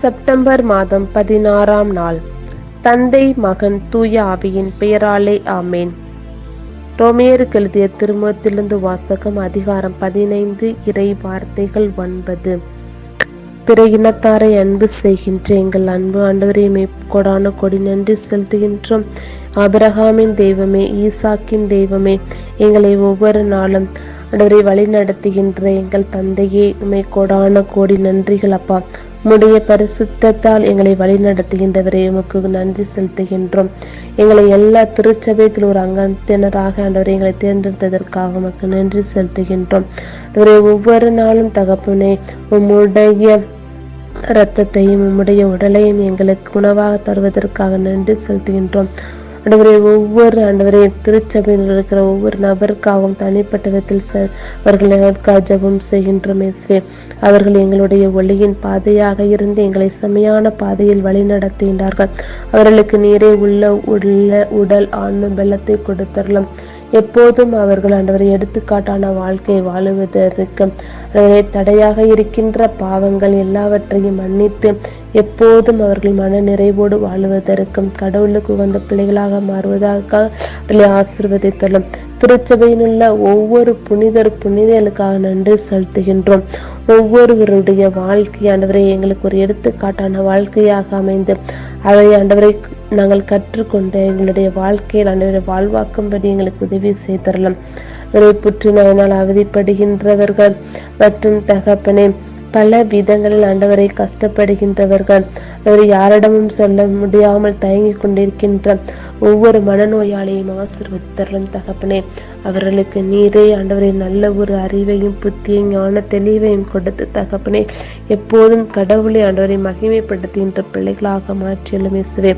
September மாதம் பதினாறாம் நாள். தந்தை மகன் தூய ஆவியின் பெயராலே ஆமேன். ரோமியருக்கு எழுதிய திருமத்திலிருந்து வாசகம் அதிகாரம் பதினைந்து இறை வார்த்தைகள் ஒன்பது. பிற இனத்தாரை அன்பு செய்கின்ற எங்கள் அன்பு ஆண்டவரையுமே கொடான கொடி நன்றி செலுத்துகின்றோம். அபிரஹாமின் தெய்வமே ஈசாக்கின் தெய்வமே எங்களை ஒவ்வொரு நாளும் ஆண்டவரை வழி நடத்துகின்ற எங்கள் தந்தையே உமை கொடான கோடி நன்றிகள் அப்பா. உம்முடைய பரிசுத்தத்தால் எங்களை வழிநடத்துகின்றவரே உமக்கு நன்றி செலுத்துகின்றோம். எங்களை எல்லா திருச்சபையத்தில் ஒரு அங்கத்தினராக ஆண்டவரை எங்களை தேர்ந்தெடுத்ததற்காக உமக்கு நன்றி செலுத்துகின்றோம். ஆண்டவரே ஒவ்வொரு நாளும் தகப்பனே உம்முடைய இரத்தத்தையும் உம்முடைய உடலையும் எங்களுக்கு உணவாக தருவதற்காக நன்றி செலுத்துகின்றோம். ஆண்டவரே ஒவ்வொரு ஆண்டவரே திருச்சபையில் இருக்கிற ஒவ்வொரு நபருக்காகவும் தனிப்பட்ட விதத்தில் அவர்களை அவர்களுக்காக ஜபம் செய்கின்றோம் இயேசுவே அவர்கள் எங்களுடைய ஒளியின் பாதையாக இருந்து எங்களை செமையான பாதையில் வழி நடத்துகின்றார்கள். அவர்களுக்கு நீரே உள்ள உள்ள உடல் ஆன்ம பலத்தை கொடுத்தரலாம். எப்போதும் அவர்கள் ஆண்டவரை எடுத்துக்காட்டான வாழ்க்கை வாழுவதற்கு அவரை தடையாக இருக்கின்ற பாவங்கள் எல்லாவற்றையும் மன்னித்து எப்போதும் அவர்கள் மன நிறைவோடு வாழுவதற்கும் கடவுளுக்கு உகந்த பிள்ளைகளாக மாறுவதாக அவர்களை ஆசிர்வதித்தலும். திருச்சபையில் உள்ள ஒவ்வொரு புனிதர் புனிதர்களுக்காக நன்றி செலுத்துகின்றோம். ஒவ்வொருவருடைய வாழ்க்கை ஆண்டவரை எங்களுக்கு ஒரு எடுத்துக்காட்டான வாழ்க்கையாக அமைந்து அவரை ஆண்டவரை நாங்கள் கற்றுக்கொண்டு எங்களுடைய வாழ்க்கையில் அனைவரை வாழ்வாக்கும்படி எங்களுக்கு உதவி செய்தரலாம். ஒரே புற்றுநோயினால் அவதிப்படுகின்றவர்கள் மற்றும் தகப்பனே பல விதங்களில் ஆண்டவரை கஷ்டப்படுகின்றவர்கள். அவர் யாரிடமும் சொல்ல முடியாமல் தயங்கிக் கொண்டிருக்கின்ற ஒவ்வொரு மனநோயாளியும் ஆசிர்வதித்தரலும் தகப்பனே. அவர்களுக்கு நீரே ஆண்டவரை நல்ல ஒரு அறிவையும் புத்தியும் ஞான தெளிவையும் கொடுத்து தகப்பனே எப்போதும் கடவுளை ஆண்டவரை மகிமைப்படுத்துகின்ற பிள்ளைகளாக மாற்றியலும் இசுவே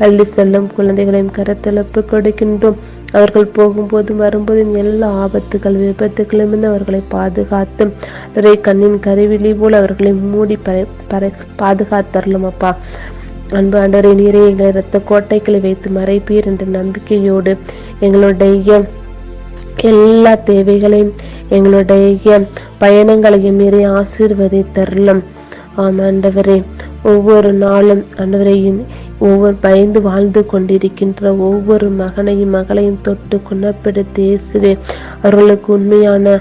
பள்ளி செல்லும் குழந்தைகளையும் கரத்தெழுப்பு கொடுக்கின்றோம். அவர்கள் போகும்போதும் வரும்போதும் எல்லா ஆபத்துகள் விபத்துகளிலிருந்து அவர்களை பாதுகாத்து நிறைய கண்ணின் கருவிழி போல் அவர்களை மூடி பறை பறை பாதுகாத்தரலும் அப்பா. அன்பு ஆண்டவரை நீரே எங்களை இரத்த கோட்டைகளை வைத்து மறைப்பீர் என்ற நம்பிக்கையோடு எங்களுடைய எல்லா தேவைகளையும் எங்களுடைய பயணங்களையும் நீரே ஆசீர்வதித்தரலும் ஆம் ஆண்டவரே ஒவ்வொரு நாளும் ஆண்டவரையின் ஒவ்வொரு பயந்து வாழ்ந்து கொண்டிருக்கின்ற ஒவ்வொரு மகனையும் மகளையும் தொட்டு குணப்படுத்தி இயேசுவே அவர்களுக்கு உண்மையான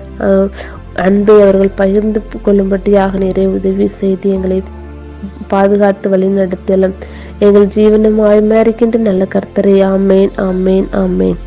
அன்பை அவர்கள் பகிர்ந்து கொள்ளும்படியாக நிறைய உதவி செய்து எங்களை பாதுகாத்து வழிநடத்தலும். எங்கள் ஜீவனம் ஆய்மா இருக்கின்ற நல்ல கர்த்தரை ஆமேன் ஆமேன் ஆமேன்.